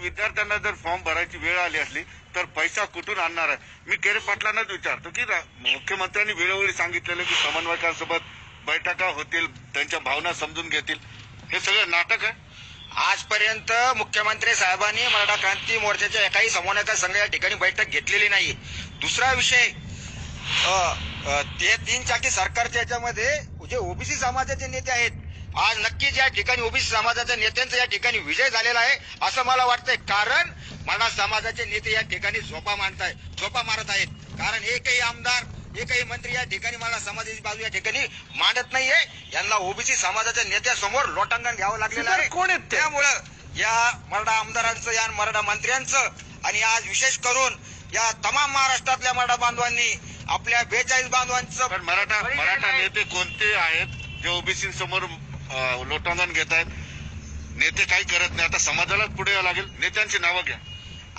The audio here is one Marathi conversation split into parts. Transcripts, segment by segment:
विद्यार्थ्यांना जर फॉर्म भरायची वेळ आली असली तर पैसा कुठून आणणार आहे? मी केरे पाटलांनाच विचारतो की मुख्यमंत्र्यांनी वेळोवेळी सांगितलेलं की समन्वयकांसोबत बैठका होतील त्यांच्या भावना समजून घेतील. हे सगळं नाटक आहे. आजपर्यंत मुख्यमंत्री साहेबांनी मराठा क्रांती मोर्चाच्या एकाही समन्वयका संघ या ठिकाणी बैठक घेतलेली नाही. दुसरा विषय ते तीन चाकी सरकारच्या याच्यामध्ये जे ओबीसी समाजाचे नेते आहेत आज नक्कीच या ठिकाणी ओबीसी समाजाच्या नेत्यांचा या ठिकाणी विजय झालेला आहे असं मला वाटतंय. कारण मराठा समाजाचे नेते या ठिकाणी झोपा मांडताय झोपा मारत आहेत. कारण एकही आमदार एकही मंत्री या ठिकाणी मला समाजाची बाजू या ठिकाणी मांडत नाहीये. यांना ओबीसी समाजाच्या नेत्यासमोर लोटांगण घ्यावं लागलेलं आहे. कोण आहेत? त्यामुळं या मराठा आमदारांचं या मराठा मंत्र्यांचं आणि आज विशेष करून या तमाम महाराष्ट्रातल्या मराठा बांधवांनी आपल्या बेचाळीस बांधवांचं मराठा मराठा नेते कोणते आहेत जे ओबीसी समोर लोटांगण घेत आहेत. नेते काही करत नाही. आता समाजालाच पुढे यावं लागेल. नेत्यांची नावं घ्या.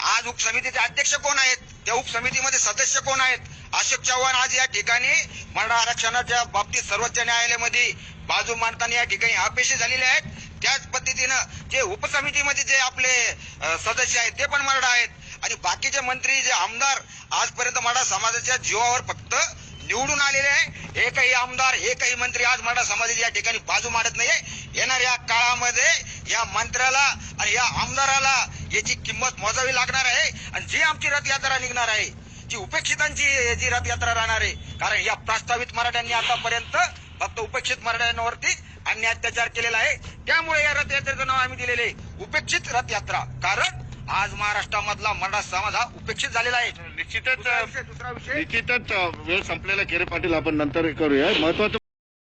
आज उपसमितीचे अध्यक्ष कोण आहेत? त्या उपसमितीमध्ये सदस्य कोण आहेत? अशोक चव्हाण आज या ठिकाणी मराठा आरक्षणाच्या बाबतीत सर्वोच्च न्यायालयामध्ये बाजू मांडताना या ठिकाणी अपेक्षित झालेले आहेत. त्याच पद्धतीनं जे उपसमितीमध्ये जे आपले सदस्य आहेत ते पण मराठा आहेत. आणि बाकीचे मंत्री जे आमदार आजपर्यंत मराठा समाजाच्या जीवावर फक्त निवडून आलेले आहे. एकही आमदार एकही मंत्री आज मराठा समाजाची या ठिकाणी बाजू मारत नाहीये. येणाऱ्या काळामध्ये या मंत्र्याला आणि या आमदाराला याची किंमत मोजावी लागणार आहे. आणि जी आमची रथयात्रा निघणार आहे जी उपेक्षितांची जी रथयात्रा राहणार आहे कारण या प्रस्तावित मराठ्यांनी आतापर्यंत फक्त उपेक्षित मराठ्यांवरती अन्य अत्याचार केलेला आहे. त्यामुळे या रथयात्रेचं नाव आम्ही दिलेले आहे. उपेक्षित रथयात्रा. कारण आज महाराष्ट्रामधला मराठा समाज हा उपेक्षित झालेला आहे. निश्चितच दुसरा विषय निश्चितच वेळ संपलेला केरे पाटील आपण नंतर करूया. महत्वाचं